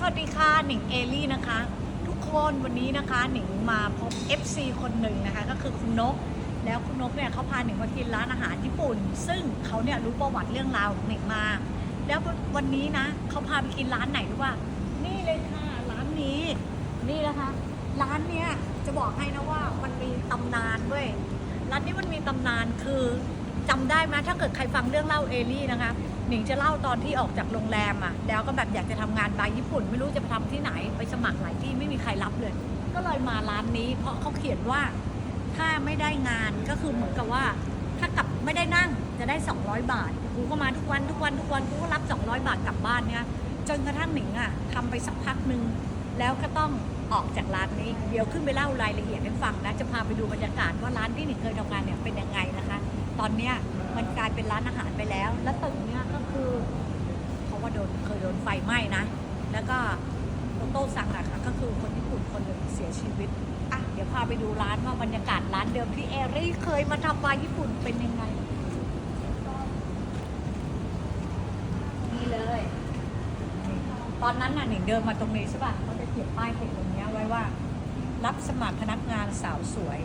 สวัสดีค่ะหนิงเอลี่นะคะ ทุกคนวันนี้นะคะหนิงมาพบ FC คนหนึ่งนะคะ ก็คือคุณนก แล้วคุณนกเนี่ยเขาพาหนิงมากินร้านอาหารญี่ปุ่น ซึ่งเขาเนี่ยรู้ประวัติเรื่องราวของหนิงมา แล้ววันนี้นะเขาพาไปกินร้านไหนรู้ป่ะนี่เลยค่ะร้านนี้ นี่นะคะ ร้านเนี้ยจะบอกให้นะว่ามันมีตำนานด้วยร้านนี้มันมีตำนานคือจำได้ไหมถ้าเกิดใครฟังเรื่องเล่าเอลี่นะคะ หนิงจะเล่าตอนที่ออกจากโรงแรมอะ แล้วก็แบบอยากจะทำงานบายญี่ปุ่น ไม่รู้จะไปทำที่ไหนไปสมัครหลายที่ไม่มีใครรับเลย ก็เลยมาร้านนี้เพราะเขาเขียนว่าถ้าไม่ได้งานก็คือเหมือนกับว่า ถ้ากลับไม่ได้นั่งจะได้ 200 บาทกูก็มาทุกวันทุกวันทุกวันกูก็รับ 200 บาทกลับบ้านเนี่ยจนกระทั่งหนิงอะทำไปสักพักหนึ่งแล้วก็ต้องออกจากร้านนี้ เดี๋ยวขึ้นไปเล่ารายละเอียดให้ฟังนะ จะพาไปดูบรรยากาศว่าร้านที่หนิงเคยทำงานเนี่ยเป็นยังไงนะคะ ตอนเนี้ยมันกลายเป็นร้านอาหารไปแล้ว แล้วตึก วิตอะเดี๋ยวพาไปดูร้านว่าบรรยากาศร้านเดิมที่เอรี่เคยมาทำวายญี่ปุ่นเป็นยังไง นี่เลย ตอนนั้นน่ะหนิงเดินมาตรงนี้ใช่ป่ะเขาจะเขียนป้ายเขียนตรงเนี้ยไว้ว่า รับสมัครพนักงานสาวสวย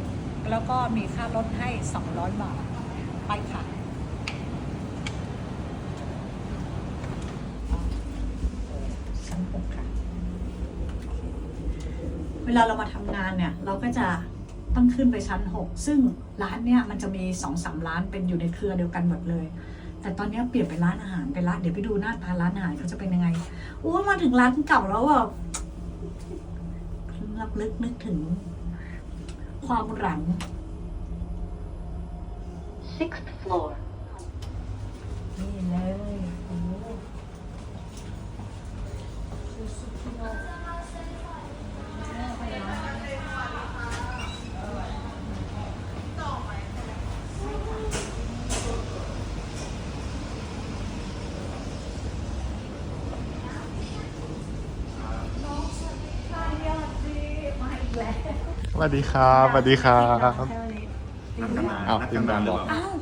แล้วก็มีค่ารถให้ 200 บาท ไปค่ะ ชั้นหกค่ะ เว ลาเรามาทำงานเนี่ยเราก็จะต้องขึ้นไปชั้นหกซึ่งร้านเนี่ยมันจะมีสองสามร้านเป็นอยู่ในเครือเดียวกันหมดเลย แต่ตอนนี้เปลี่ยนเป็นร้านอาหารเป็นร้านเดี๋ยวไปดูหน้าตาร้านอาหารเขาจะเป็นยังไงโอ้มาถึงร้านเก่าแล้วแบบรับลึกนึกถึง ความหลัง Sixth floor. นี่เลยโอ้โหซูซูกิโนะน้องสวัสดีค่ะยอดดีมาอีกแล้ว ส วัสดีครับสวัสดีครับนัดกันมาอ้าวทีมงานบอกอ้าว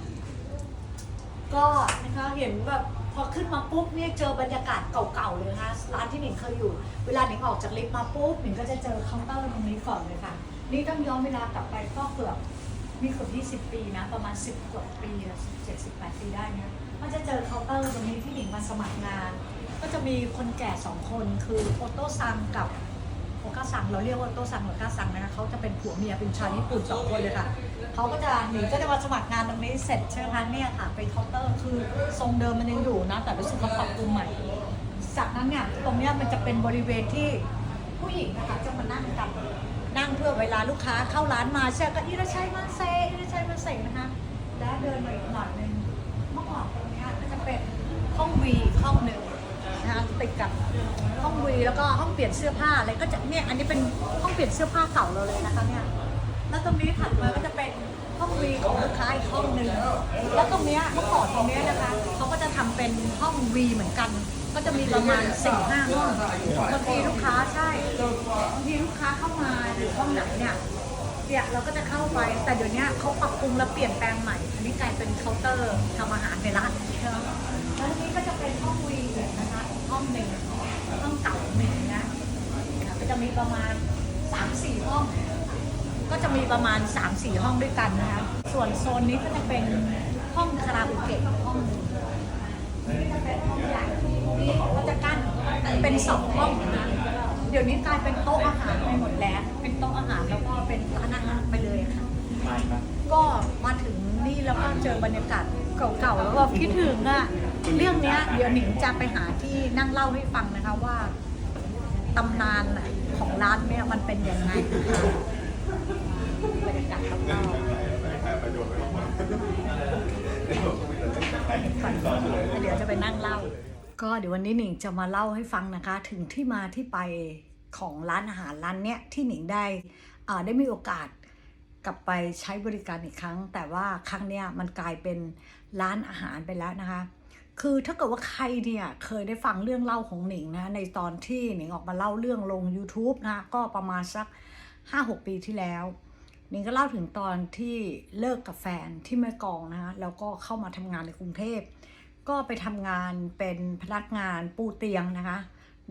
ก็นะคะเห็นแบบพอขึ้นมาปุ๊บเนี่ยเจอบรรยากาศเก่าๆเลยนะคะร้านที่หนิงเคยอยู่ เวลาหนิงออกจากลิฟต์มาปุ๊บหนิงก็จะเจอเคาน์เตอร์ตรงนี้ก่อนเลยค่ะ นี่ต้องย้อนเวลากลับไปก็เกือบมีเกือบ20 ปีนะ ประมาณ 10กว่าปีเจ็ดสิบแปดปีได้เนี่ยมันจะเจอเคาน์เตอร์ตรงนี้ที่หนิงมาสมัครงาน ก็จะมีคนแก่สองคนคือโอโต้ซังกับโอ กาซังเราเรียกว่าโตซังโอกาซังนะคะเขาจะเป็นผัวเมียเป็นชาวญี่ปุ่นสองคนเลยค่ะเขาก็จะหนีก็จะมาสมัครงานตรงนี้เสร็จใช่ไหมคะเนี่ยค่ะไปเคาน์เตอร์คือทรงเดิมมันยังอยู่นะ แต่รู้สึกว่าปรับปรุงใหม่ จากนั้นเนี่ยตรงเนี้ยมันจะเป็นบริเวณที่ผู้หญิงนะคะจะมานั่งกันนั่งเพื่อเวลาลูกค้าเข้าร้านมาใช่ก็อิราชัยมาเซอิราชัยมาเซนะคะแล้วเดินมาอีกหน่อยหนึงเมื่อก่อนตรงนี้ก็จะเป็นห้องวีห้องหนึ่ง นะคะติดกับห้องวีแล้วก็ห้องเปลี่ยนเสื้อผ้าอะไรก็จะเนี่ยอันนี้เป็นห้องเปลี่ยนเสื้อผ้าเก่าเราเลยนะคะเนี่ยแล้วตรงนี้ถัดมาก็จะเป็นห้องวีของลูกค้าอีกห้องหนึ่งแล้วตรงเนี้ยเมื่อก่อนตรงเนี้ยนะคะเขาก็จะทำเป็นห้องวีเหมือนกัน ก็จะมีประมาณสี่ห้าห้องบางทีลูกค้าใช่บางทีลูกค้าเข้ามาอยู่ห้องไหนเนี่ยเนี่ยเราก็จะเข้าไปแต่เดี๋ยวนี้เขาปรับปรุงและเปลี่ยนแปลงใหม่ อันนี้กลายเป็นเคาน์เตอร์ทำอาหารในร้านแล้วนี้ก็จะเป็นห้องวี อีกห้องหนึ่งห้องเก่าหนึ่งนะก็จะมีประมาณสามสี่ห้อง ก็จะมีประมาณ3-4ห้องด้วยกันนะคะส่วนโซนนี้ก็จะเป็นห้องคาราโอเกะห้องหนึงนี่จะเป็นห้องใหญ่นี่ก็จะกั้นเป็นสองห้องนะเดี๋ยวนี้กลายเป็นโต๊ะอาหารไปหมดแล้ว เป็นโต๊ะอาหารแล้วก็เป็นร้านอาหารไปเลยค่ะก็มาถึงนี่แล้วก็เจอบรรยากาศเก่าๆแล้วก็คิดถึงอะ เรื่องเนี้ยเดี๋ยวหนิงจะไปหาที่นั่งเล่าให้ฟังนะคะว่าตำนานของร้านเนี่ยมันเป็นยังไงนะคะบรรยากาศรอบๆเดี๋ยวจะไปนั่งเล่า ก็เดี๋ยววันนี้หนิงจะมาเล่าให้ฟังนะคะ ถึงที่มาที่ไปของร้านอาหารร้านเนี้ยที่หนิงได้ได้มีโอกาสกลับไปใช้บริการอีกครั้ง แต่ว่าครั้งเนี้ยมันกลายเป็นร้านอาหารไปแล้วนะคะ คือถ้าเกิดว่าใครเนี่ยเคยได้ฟังเรื่องเล่าของหนิงนะในตอนที่หนิงออกมาเล่าเรื่องลง YouTube นะก็ประมาณสัก 5-6 ปีที่แล้วหนิงก็เล่าถึงตอนที่เลิกกับแฟนที่แม่กองนะคะแล้วก็เข้ามาทำงานในกรุงเทพ ก็ไปทำงานเป็นพนักงานปูเตียงนะคะ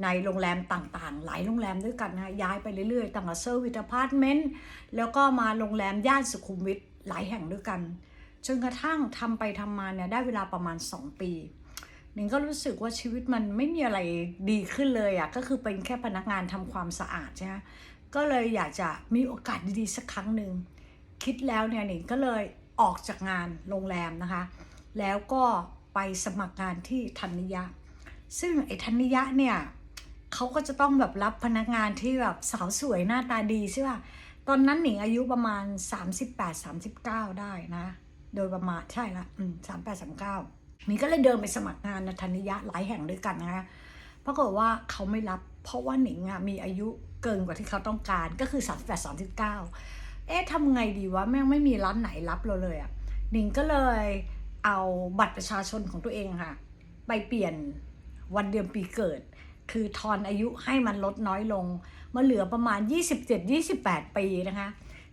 ในโรงแรมต่างๆ หลายโรงแรมด้วยกันนะย้ายไปเรื่อยๆตั้งแต่เซอร์วิสอพาร์ตเมนต์แล้วก็มาโรงแรมย่านสุขุมวิทหลายแห่งด้วยกัน จนกระทั่งทำไปทำมาเนี่ยได้เวลาประมาณ 2 ปี หนิงก็รู้สึกว่าชีวิตมันไม่มีอะไรดีขึ้นเลยอะ่ะก็คือเป็นแค่พนักงานทำความสะอาดใช่ไหมก็เลยอยากจะมีโอกาสดีๆสักครั้งหนึ่งคิดแล้วเนี่ยหนิงก็เลยออกจากงานโรงแรมนะคะ แล้วก็ไปสมัครงานที่ธัญญะ ซึ่งไอ้ธัญญะเนี่ยเขาก็จะต้องแบบรับพนักงานที่แบบสาวสวยหน้าตาดีใช่ป่ะตอนนั้นหนิงอายุประมาณ 38-39 ได้นะ โดยประมาณใช่ละอืม38 39หนิงก็ เลยเดินไปสมัครงานนธัญญะหลายแห่งด้วยกันนะคะปรากฏว่าเขาไม่รับ เพราะว่าหนิงอะมีอายุเกินกว่าที่เขาต้องการก็คือ 38 39 เอ๊ะทำไงดีวะแม่งไม่มีร้านไหนรับเราเลยอะหนิงก็เลยเอาบัตรประชาชนของตัวเองค่ะ ไปเปลี่ยนวันเดือนปีเกิด คือทอนอายุให้มันลดน้อยลง มาเหลือประมาณ 27-28 ปีนะคะ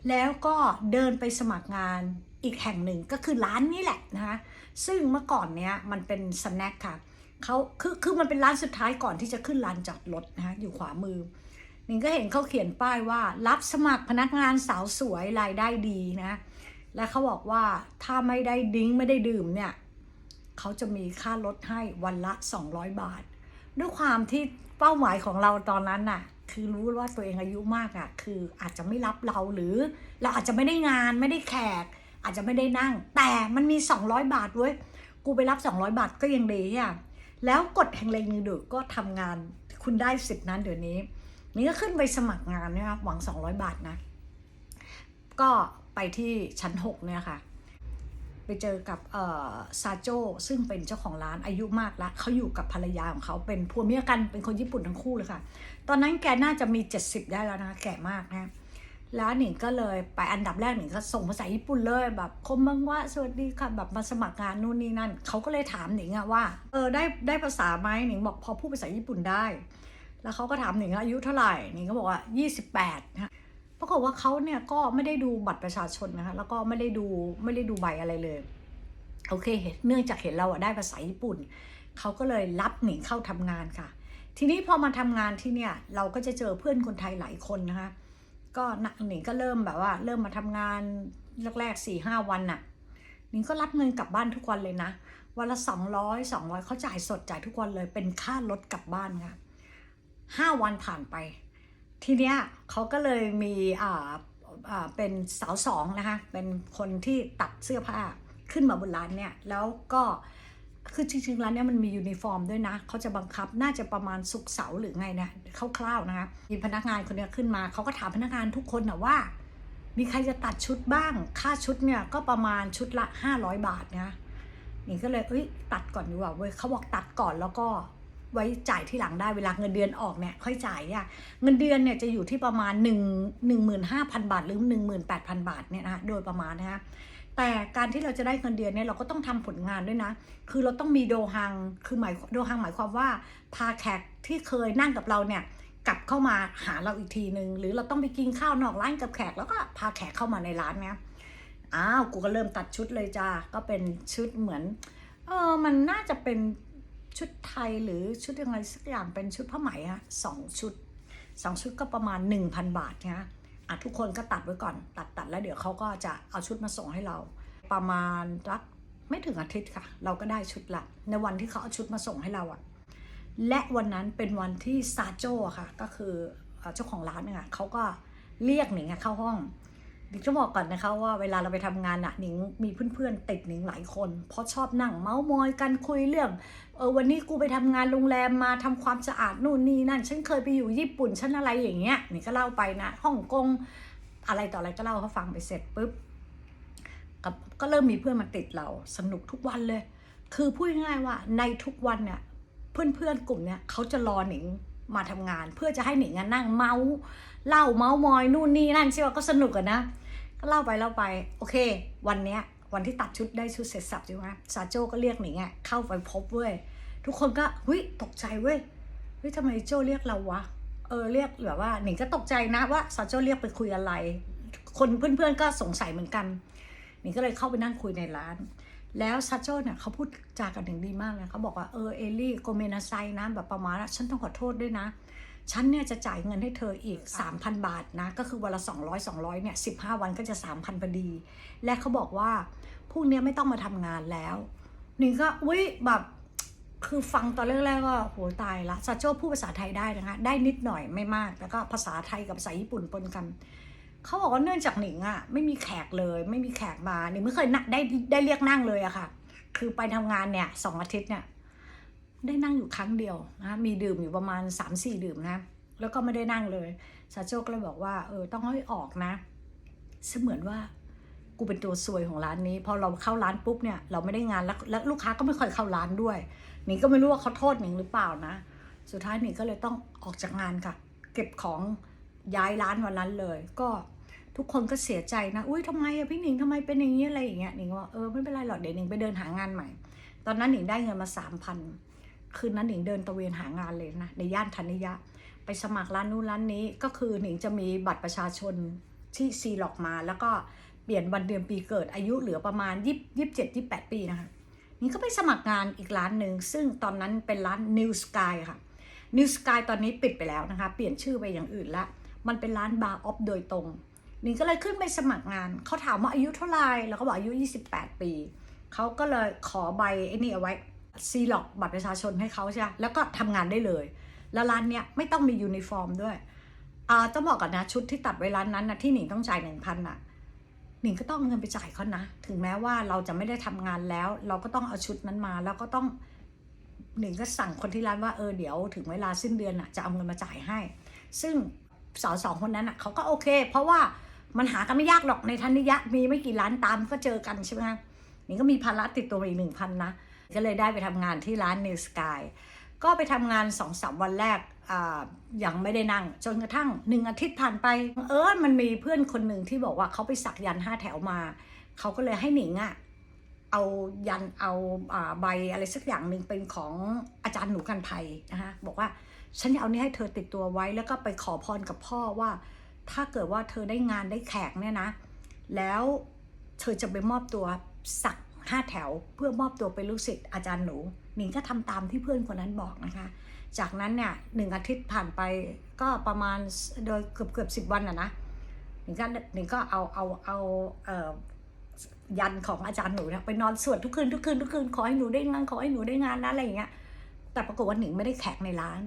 แล้วก็เดินไปสมัครงานอีกแห่งหนึ่งก็คือร้านนี้แหละนะคะ ซึ่งเมื่อก่อนเนี้ยมันเป็นสแน็คค่ะเขาคือคือมันเป็นร้านสุดท้ายก่อนที่จะขึ้นลานจอดรถนะคะอยู่ขวามือนิงก็เห็นเขาเขียนป้ายว่า รับสมัครพนักงานสาวสวยรายได้ดีนะ และเขาบอกว่าถ้าไม่ได้ดิ้งไม่ได้ดื่มเนี่ยเขาจะมีค่าลดให้วันละ 200 บาท ด้วยความที่เป้าหมายของเราตอนนั้นน่ะ คือรู้ว่าตัวเองอายุมากอะ่ะ คืออาจจะไม่รับเราหรือเราอาจจะไม่ได้งานไม่ได้แขก อาจจะไม่ได้นั่ง แต่มันมี 200 บาทเว้ยกูไปรับ 200 บาทก็ยังดีอะแล้วกฎแห่งแรงดึงดูก็ทำงานคุณได้สิทธินั้นเดี๋ยวนี้ นี่ก็ขึ้นไปสมัครงานเนี่ยหวัง 200 บาทนะ ก็ไปที่ชั้น 6 เนี่ยค่ะ ไปเจอกับซาโจซึ่งเป็นเจ้าของร้านอายุมากแล้วเขาอยู่กับภรรยาของเขาเป็นผัวเมียกันเป็นคนญี่ปุ่นทั้งคู่เลยค่ะ ตอนนั้นแกน่าจะมี 70 ได้แล้วนะแก่มากนะ แล้วหนิงก็เลยไปอันดับแรกหนิงก็ส่งภาษาญี่ปุ่นเลยแบบคมบังว่าสวัสดีค่ะแบบมาสมัครงานนู่นนี่นั่นเขาก็เลยถามหนิงอะว่าเออได้ได้ภาษาไหมหนิงบอกพอพูดภาษาญี่ปุ่นได้ แล้วเขาก็ถามหนิงอายุเท่าไหร่หนิงก็บอกว่า 28นะคะปรากฏว่าเขาเนี่ยก็ไม่ได้ดูบัตรประชาชนนะคะแล้วก็ไม่ได้ดูไม่ได้ดูใบอะไรเลยโอเค เนเนื่องจากเห็นเราอะได้ภาษาญี่ปุ่นเขาก็เลยรับหนิงเข้าทำงานค่ะ ทีนี้พอมาทำงานที่เนี่ยเราก็จะเจอเพื่อนคนไทยหลายคนนะคะ ก็นักหนิงก็เริ่มแบบว่า เริ่มมาทำงานแรกๆสี่ห้าวันน่ะหนิงก็รับเงินกลับบ้านทุกวันเลยนะ วันละสองร้อยสองร้อยเขาจ่ายสดจ่ายทุกวันเลย เป็นค่ารถกลับบ้านค่ะห้าวันผ่านไป ทีเนี้ยเขาก็เลยมีอ่าอ่าเป็นสาวสองนะคะ เป็นคนที่ตัดเสื้อผ้าขึ้นมาบนร้านเนี่ย แล้วก็ คือจริงๆร้านเนี้ยมันมียูนิฟอร์มด้วยนะเขาจะบังคับน่าจะประมาณศุกเสาร์หรือไงเนี่ยคร่าวๆนะคะมีพนักงานคนนี้ขึ้นมาเขาก็ถามพนักงานทุกคนนะว่า มีใครจะตัดชุดบ้าง ค่าชุดเนี่ยก็ประมาณชุดละ 500 บาทนะนี่ก็เลยเอ้ยตัดก่อนดีกว่าเว้ยเขาบอกตัดก่อนแล้วก็ไว้จ่ายที่หลังได้เวลาเงินเดือนออกเนี่ยค่อยจ่ายอะเงินเดือนเนี่ยจะอยู่ที่ประมาณ 1 15,000 บาทหรือ 18,000 บาทเนี่ยนะคะโดยประมาณนะคะ แต่การที่เราจะได้เงินเดือนเนี่ยเราก็ต้องทำผลงานด้วยนะ คือเราต้องมีโดฮัง คือหมายโดฮังหมายความว่าพาแขกที่เคยนั่งกับเราเนี่ยกลับเข้ามาหาเราอีกทีหนึ่งหรือเราต้องไปกินข้าวนอกร้านกับแขกแล้วก็พาแขกเข้ามาในร้านเนี้ยอ้าวกูก็เริ่มตัดชุดเลยจ้าก็เป็นชุดเหมือนเออมันน่าจะเป็นชุดไทยหรือชุดยังไงสักอย่างเป็นชุดผ้าไหมอะสองชุดสองชุดก็ประมาณ 1,000 บาทนะ อะทุกคนก็ตัดไว้ก่อน ตัดตัดแล้วเดี๋ยวเขาก็จะเอาชุดมาส่งให้เรา ประมาณรักไม่ถึงอาทิตย์ค่ะ เราก็ได้ชุดละ ในวันที่เขาเอาชุดมาส่งให้เราอะและวันนั้นเป็นวันที่ซาโจค่ะ ก็คือเจ้าของร้านเนี่ยเขาก็เรียกหนิงเข้าห้อง หนิงจะบอกก่อนนะคะว่าเวลาเราไปทำงานอะหนิงมีเพื่อนๆติดหนิงหลายคน เพราะชอบนั่งเมาส์มอยกันคุยเรื่องเออวันนี้กูไปทำงานโรงแรมมาทำความสะอาดนู่นนี่นั่น ฉันเคยไปอยู่ญี่ปุ่นฉันอะไรอย่างเงี้ยหนิงก็เล่าไปนะฮ่องกงอะไรต่ออะไรก็เล่าเขาฟังไปเสร็จปุ๊บก็ก็เริ่มมีเพื่อนมาติดเราสนุกทุกวันเลย คือพูดง่ายๆว่าในทุกวันเนี่ยเพื่อนๆกลุ่มเนี้ยเขาจะรอหนิง มาทำงาน เพื่อจะให้หนิงนั่งเมาส์เล่าเมาส์มอยนู่นนี่นั่นใช่ไหมก็สนุกกันนะก็เล่าไปเล่าไป โอเค วันเนี้ยวันที่ตัดชุดได้ชุดเสร็จสับใช่ไหมซาโจก็เรียกหนิงอะเข้าไปพบเว้ยทุกคนก็เฮ้ยตกใจเว้ยเฮ้ยทำไมโจเรียกเราวะเออเรียกแบบว่าหนิงก็ตกใจนะว่าซาโจเรียกไปคุยอะไร คนเพื่อนๆก็สงสัยเหมือนกันหนิงก็เลยเข้าไปนั่งคุยในร้าน แล้วซาโจเนี่ยเขาพูดจากันถึงดีมากเลยเขาบอกว่าเออเอลลี่โกเมนาไซนะแบบประมาณว่าฉันต้องขอโทษด้วยนะ ฉันเนี่ยจะจ่ายเงินให้เธออีก 3,000 บาทนะ ก็คือวันละ 200 200เนี่ย15 วันก็จะ 3,000พอดี และเขาบอกว่าพรุ่งนี้ไม่ต้องมาทำงานแล้วหนิงก็อุ้ยแบบคือฟังตอนแรกๆก็โหตายละซาโจพูดภาษาไทยได้นะคะ ได้นิดหน่อยไม่มาก แล้วก็ภาษาไทยกับภาษาญี่ปุ่นปนกัน เขาบอกว่าเนื่องจากหนิงอะ่ะไม่มีแขกเลยไม่มีแขกมาหนิงไม่เคยนั่งได้ได้เรียกนั่งเลยอะค่ะ คือไปทำงานเนี่ยสองอาทิตย์เนี่ยได้นั่งอยู่ครั้งเดียวนะมีดื่มอยู่ประมาณ3ามสี่ดื่มนะ แล้วก็ไม่ได้นั่งเลยซาโจก็เลยบอกว่าเออต้องให้ออกนะ เสมือนว่ากูเป็นตัวซวยของร้านนี้ พอเราเข้าร้านปุ๊บเนี่ยเราไม่ได้งานแล้วแล้วลูกค้าก็ไม่ค่อยเข้าร้านด้วยหนิงก็ไม่รู้ว่าเขาโทษหนิงหรือเปล่านะ สุดท้ายหนิงก็เลยต้องออกจากงานค่ะ เก็บของย้ายร้านวันนั้นเลย ก็ ทุกคนก็เสียใจนะ อุ้ยทำไมอะพี่หนิงทำไมเป็นอย่างนี้อะไรอย่างเงี้ยหนิงว่าเออไม่เป็นไรหรอกเดี๋ยวหนิงไปเดินหางานใหม่ ตอนนั้นหนิงได้เงินมาสามพันคืนนั้นหนิงเดินตะเวนหางานเลยนะในย่านธัญญะ ไปสมัครร้านนู้นร้านนี้ก็คือหนิงจะมีบัตรประชาชนที่ซีหลอกมา แล้วก็เปลี่ยนวันเดือนปีเกิดอายุเหลือประมาณยี่ยี่เจ็ดยี่แปดปีนะคะหนิงก็ไปสมัครงานอีกร้านหนึ่งซึ่งตอนนั้นเป็นร้าน New Sky ค่ะ New Sky ตอนนี้ปิดไปแล้วนะคะ เปลี่ยนชื่อไปอย่างอื่นละ มันเป็นร้านบาร์ออฟโดยตรง หนิงก็เลยขึ้นไปสมัครงาน เขาถามว่าอายุเท่าไหร่แล้วก็บอกอายุ 28 ปี เขาก็เลยขอใบไอ้นี่เอาไว้ซีล็อกบัตรประชาชนให้เขาใช่ไหมแล้วก็ทำงานได้เลย แล้วร้านเนี้ยไม่ต้องมียูนิฟอร์มด้วยอ่าต้องบอกก่อนนะชุดที่ตัดไว้ร้านนั้นนะที่หนิงต้องจ่ายหนึ่งพันอะหนิงก็ต้องเอาเงินไปจ่ายเขานะ ถึงแม้ว่าเราจะไม่ได้ทำงานแล้ว เราก็ต้องเอาชุดนั้นมา แล้วก็ต้องหนิงก็สั่งคนที่ร้านว่าเออเดี๋ยวถึงเวลาสิ้นเดือนอะจะเอาเงินมาจ่ายให้ ซึ่งสาวสองคนนั้นอะเขาก็โอเค เพราะว่า มันหากันไม่ยากหรอกในทันนิยะมีไม่กี่ร้านตามก็เจอกันใช่ไหมคะนิงก็มีภาระติดตัวมาอีกหนึ่งพันนะ ก็เลยได้ไปทำงานที่ร้าน New Sky ก็ไปทำงานสองสามวันแรกอ่ายังไม่ได้นั่ง จนกระทั่งหนึ่งอาทิตย์ผ่านไป เออมันมีเพื่อนคนหนึ่งที่บอกว่าเขาไปสักยันห้าแถวมา เขาก็เลยให้หนิงอะเอายันเอาอ่าใบอะไรสักอย่างหนึ่งเป็นของอาจารย์หนูกันภัยนะคะบอกว่าฉันจะเอานี้ให้เธอติดตัวไว้แล้วก็ไปขอพรกับพ่อว่า ถ้าเกิดว่าเธอได้งานได้แขกเนี่ยนะ แล้วเธอจะไปมอบตัวสักห้าแถว เพื่อมอบตัวเป็นลูกศิษย์อาจารย์หนูหนิงก็ทำตามที่เพื่อนคนนั้นบอกนะคะ จากนั้นเนี่ยหนึ่งอาทิตย์ผ่านไปก็ประมาณโดยเกือบเกือบสิบวันอะนะหนิงก็หนิงก็เอาเอาเอาเอ่อยันของอาจารย์หนูเนี่ยไปนอนสวดทุกคืนทุกคืนทุกคืนขอให้หนูได้งานขอให้หนูได้งานนะอะไรอย่างเงี้ยแต่ปรากฏว่าหนิงไม่ได้แขกในร้าน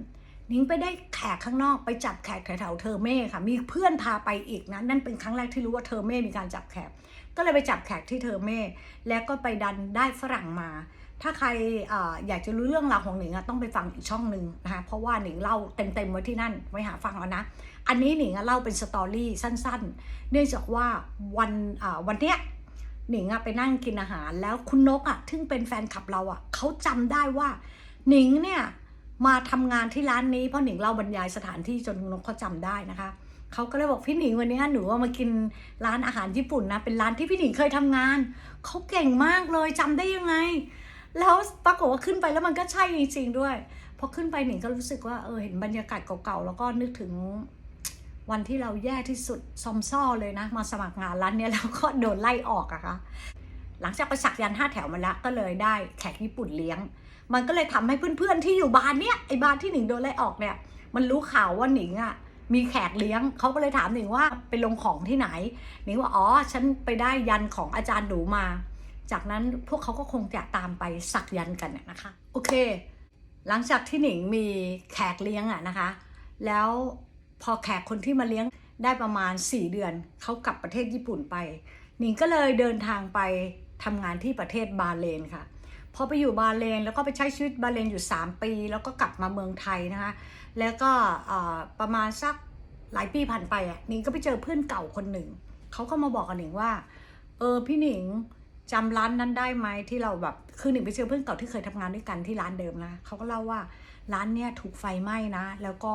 นิงไปได้แขกข้างนอกไปจับแขกแถวเทอร์เม่ค่ะมีเพื่อนพาไปอีกนะนั่นเป็นครั้งแรกที่รู้ว่าเทอร์เม่มีการจับแขกก็เลยไปจับแขกที่เทอร์เม่แล้วก็ไปดันได้ฝรั่งมา ถ้าใครออยากจะรู้เรื่องราวของหนิงต้องไปฟังอีกช่องหนึ่งนะคะเพราะว่าหนิงเล่าเต็มๆไว้ที่นั่นไว้หาฟังเอานะ อันนี้หนิงเล่าเป็นสตอรี่สั้น ๆ เนื่องจากว่าวันวันเนี้ยหนิงอะไปนั่งกินอาหารแล้วคุณนกอะซึ่งเป็นแฟนคลับเราอะเขาจำได้ว่าหนิงเนี่ย มาทำงานที่ร้านนี้เพราะหนิงเล่าบรรยายสถานที่จนนกเขาจำได้นะคะเขาก็เลยบอกพี่หนิงวันนี้หนูว่ามากินร้านอาหารญี่ปุ่นนะเป็นร้านที่พี่หนิงเคยทำงานเขาเก่งมากเลยจำได้ยังไง แล้วปรากฏว่าขึ้นไปแล้วมันก็ใช่จริงๆด้วยพอขึ้นไปหนิงก็รู้สึกว่าเออเห็นบรรยากาศเก่าๆแล้วก็นึกถึงวันที่เราแย่ที่สุดซอมซ่อเลยนะ มาสมัครงานร้านนี้แล้วก็โดนไล่ออกอะคะหลังจากไปสักยันห้าแถวมาแล้วก็เลยได้แขกญี่ปุ่นเลี้ยง มันก็เลยทำให้เพื่อนๆที่อยู่บ้านเนี้ยไอ้บ้านที่หนิงโดนไล่ออกเนี่ย มันรู้ข่าวว่าหนิงอะมีแขกเลี้ยงเขาก็เลยถามหนิงว่าไปลงของที่ไหนหนิงว่าอ๋อฉันไปได้ยันของอาจารย์หนูมา จากนั้นพวกเขาก็คงจะตามไปสักยันกันน่ะนะคะ โอเค หลังจากที่หนิงมีแขกเลี้ยงอะนะคะ แล้วพอแขกคนที่มาเลี้ยงได้ประมาณ 4 เดือนเขากลับประเทศญี่ปุ่นไป หนิงก็เลยเดินทางไปทำงานที่ประเทศบาห์เลนค่ะ พอไปอยู่บาเลนแล้วก็ไปใช้ชีวิตบาเลนอยู่ 3 ปี แล้วก็กลับมาเมืองไทยนะคะแล้วก็ประมาณสักหลายปีผ่านไปอะหนิงก็ไปเจอเพื่อนเก่าคนหนึ่งเขาก็มาบอกกับหนิงว่า เออพี่หนิงจำร้านนั้นได้ไหมที่เราแบบคือหนิงไปเจอเพื่อนเก่าที่เคยทำงานด้วยกันที่ร้านเดิมนะเขาก็เล่าว่าร้านเนี้ยถูกไฟไหม้นะ แล้วก็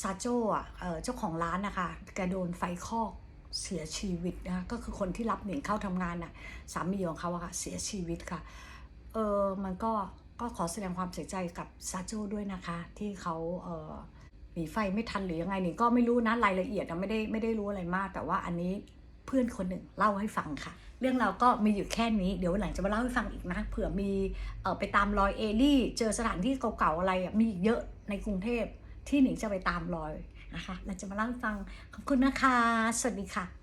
ซาโจอะเออเจ้าของร้านนะคะแกโดนไฟคอกเสียชีวิตนะคะก็คือคนที่รับหนิงเข้าทำงานน่ะสามีของเขาอะค่ะเสียชีวิตค่ะ เออมันก็ก็ขอแสดงความเสียใจกับซาโจด้วยนะคะ ที่เขาเออหนีไฟไม่ทันหรือยังไงนิงก็ไม่รู้นะรายละเอียดนะไม่ได้ไม่ได้รู้อะไรมาก แต่ว่าอันนี้เพื่อนคนหนึ่งเล่าให้ฟังค่ะ เรื่องเราก็มีอยู่แค่นี้เดี๋ยวหลังจะมาเล่าให้ฟังอีกนะเผื่อมีเออไปตามรอยเอลี่เจอสถานที่เก่าๆอะไรอะมีอีกเยอะในกรุงเทพที่หนิงจะไปตามรอยนะคะเราจะมาเล่าให้ฟังขอบคุณนะคะ สวัสดีค่ะ